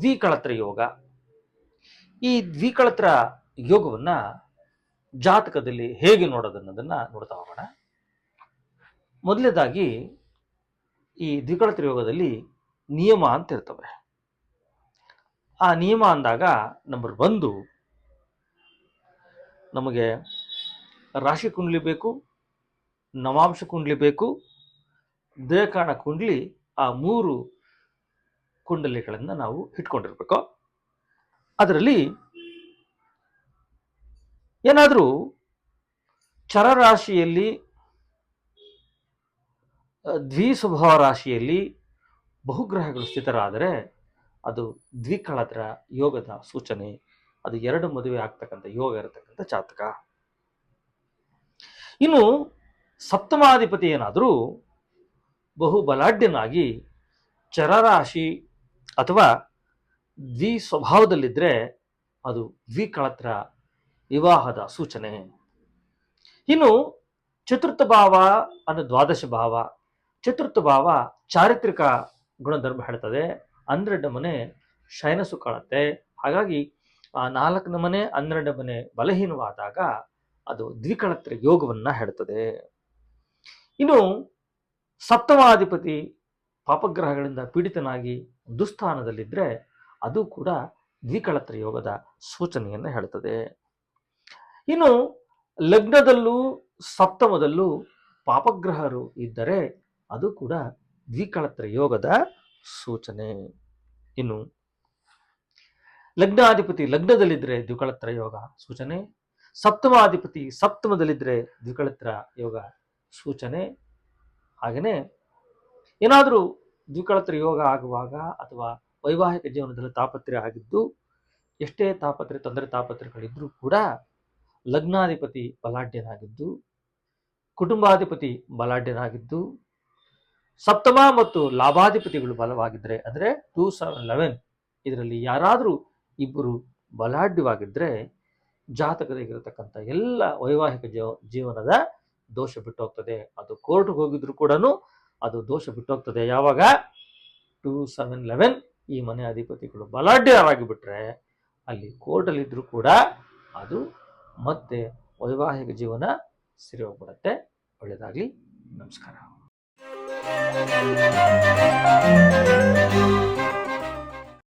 ದ್ವಿಕಳತ್ರ ಯೋಗ. ಈ ದ್ವಿಕಳತ್ರ ಯೋಗವನ್ನ ಜಾತಕದಲ್ಲಿ ಹೇಗೆ ನೋಡೋದು ಅನ್ನೋದನ್ನ ನೋಡ್ತಾ ಹೋಗೋಣ. ಮೊದಲನೇದಾಗಿ ಈ ದ್ವಿಕಳತ್ರ ಯೋಗದಲ್ಲಿ ನಿಯಮ ಅಂತ ಇರ್ತವೆ. ಆ ನಿಯಮ ಅಂದಾಗ ನಂಬರ್ ಒಂದು ನಮಗೆ ರಾಶಿ ಕುಂಡ್ಲಿ ಬೇಕು, ನವಾಂಶ ಕುಂಡ್ಲಿ ಬೇಕು ದೇಹಕಾಣ ಕುಂಡ್ಲಿ ಆ ಮೂರು ಕುಂಡಲಿಗಳನ್ನು ನಾವು ಇಟ್ಕೊಂಡಿರ್ಬೇಕು. ಅದರಲ್ಲಿ ಏನಾದರೂ ಚರರಾಶಿಯಲ್ಲಿ ದ್ವಿಸ್ವಭಾವ ರಾಶಿಯಲ್ಲಿ ಬಹುಗ್ರಹಗಳು ಸ್ಥಿತರಾದರೆ ಅದು ದ್ವಿಕಳತ್ರ ಯೋಗದ ಸೂಚನೆ. ಅದು ಎರಡು ಮದುವೆ ಆಗ್ತಕ್ಕಂಥ ಯೋಗ ಇರತಕ್ಕಂಥ ಜಾತಕ. ಇನ್ನು ಸಪ್ತಮಾಧಿಪತಿ ಏನಾದರೂ ಬಹು ಬಲಾಢ್ಯನಾಗಿ ಚರರಾಶಿ ಅಥವಾ ದ್ವಿ ಸ್ವಭಾವದಲ್ಲಿದ್ದರೆ ಅದು ದ್ವಿಕಳತ್ರ ವಿವಾಹದ ಸೂಚನೆ. ಇನ್ನು ಚತುರ್ಥ ಭಾವ ಅಂದರೆ ದ್ವಾದಶ ಭಾವ, ಚತುರ್ಥ ಭಾವ ಚಾರಿತ್ರಿಕ ಗುಣಧರ್ಮ ಹೇಳ್ತದೆ. ಹನ್ನೆರಡು ಮನೆ ಶಯನಸು ಕಾಣುತ್ತೆ. ಹಾಗಾಗಿ ಆ ನಾಲ್ಕನೇ ಮನೆ, ಹನ್ನೆರಡು ಮನೆ ಬಲಹೀನವಾದಾಗ ಅದು ದ್ವಿಕಳತ್ರ ಯೋಗವನ್ನು ಹೇಳ್ತದೆ. ಇನ್ನು ಸಪ್ತಮಾಧಿಪತಿ ಪಾಪಗ್ರಹಗಳಿಂದ ಪೀಡಿತನಾಗಿ ದುಸ್ಥಾನದಲ್ಲಿದ್ದರೆ ಅದು ಕೂಡ ದ್ವಿಕಳತ್ರ ಯೋಗದ ಸೂಚನೆಯನ್ನು ಹೇಳ್ತದೆ ಇನ್ನು ಲಗ್ನದಲ್ಲೂ ಸಪ್ತಮದಲ್ಲೂ ಪಾಪಗ್ರಹರು ಇದ್ದರೆ ಅದು ಕೂಡ ದ್ವಿಕಳತ್ರ ಯೋಗದ ಸೂಚನೆ. ಇನ್ನು ಲಗ್ನಾಧಿಪತಿ ಲಗ್ನದಲ್ಲಿದ್ದರೆ ದ್ವಿಕಳತ್ರ ಯೋಗ ಸೂಚನೆ, ಸಪ್ತಮಾಧಿಪತಿ ಸಪ್ತಮದಲ್ಲಿದ್ದರೆ ದ್ವಿಕಳತ್ರ ಯೋಗ ಸೂಚನೆ ಹಾಗೆಯೇ ಏನಾದರೂ ದ್ವಿಕಳತ್ರ ಯೋಗ ಆಗುವಾಗ ಅಥವಾ ವೈವಾಹಿಕ ಜೀವನದಲ್ಲಿ ತಾಪತ್ರೆ ಆಗಿದ್ದು, ಎಷ್ಟೇ ತಾಪತ್ರೆ ತೊಂದರೆ ತಾಪತ್ರೆಗಳಿದ್ರೂ ಕೂಡ ಲಗ್ನಾಧಿಪತಿ ಬಲಾಢ್ಯನಾಗಿದ್ದು, ಕುಟುಂಬಾಧಿಪತಿ ಬಲಾಢ್ಯನಾಗಿದ್ದು, ಸಪ್ತಮ ಮತ್ತು ಲಾಭಾಧಿಪತಿಗಳು ಬಲವಾಗಿದ್ದರೆ ಅಂದರೆ ಟೂ ಸೆವೆನ್ ಲೆವೆನ್ ಇದರಲ್ಲಿ ಯಾರಾದರೂ ಇಬ್ಬರು ಬಲಾಢ್ಯವಾಗಿದ್ದರೆ ಜಾತಕದಾಗಿರತಕ್ಕಂಥ ಎಲ್ಲ ವೈವಾಹಿಕ ಜೀವ, ಜೀವನದ ದೋಷ ಬಿಟ್ಟು ಹೋಗ್ತದೆ ಅದು ಕೋರ್ಟ್ಗೆ ಹೋಗಿದ್ರು ಕೂಡ ಅದು ದೋಷ ಬಿಟ್ಟು ಹೋಗ್ತದೆ ಯಾವಾಗ? ಟೂ ಸೆವೆನ್ ಲೆವೆನ್ ಈ ಮನೆ ಅಧಿಪತಿಗಳು ಬಲಾಢ್ಯರಾಗಿ ಬಿಟ್ರೆ ಅಲ್ಲಿ ಕೋರ್ಟಲ್ಲಿದ್ದರೂ ಕೂಡ ಅದು ಮತ್ತೆ ವೈವಾಹಿಕ ಜೀವನ ಸರಿ ಹೋಗ್ಬಿಡತ್ತೆ ಒಳ್ಳೆಯದಾಗಲಿ ನಮಸ್ಕಾರ.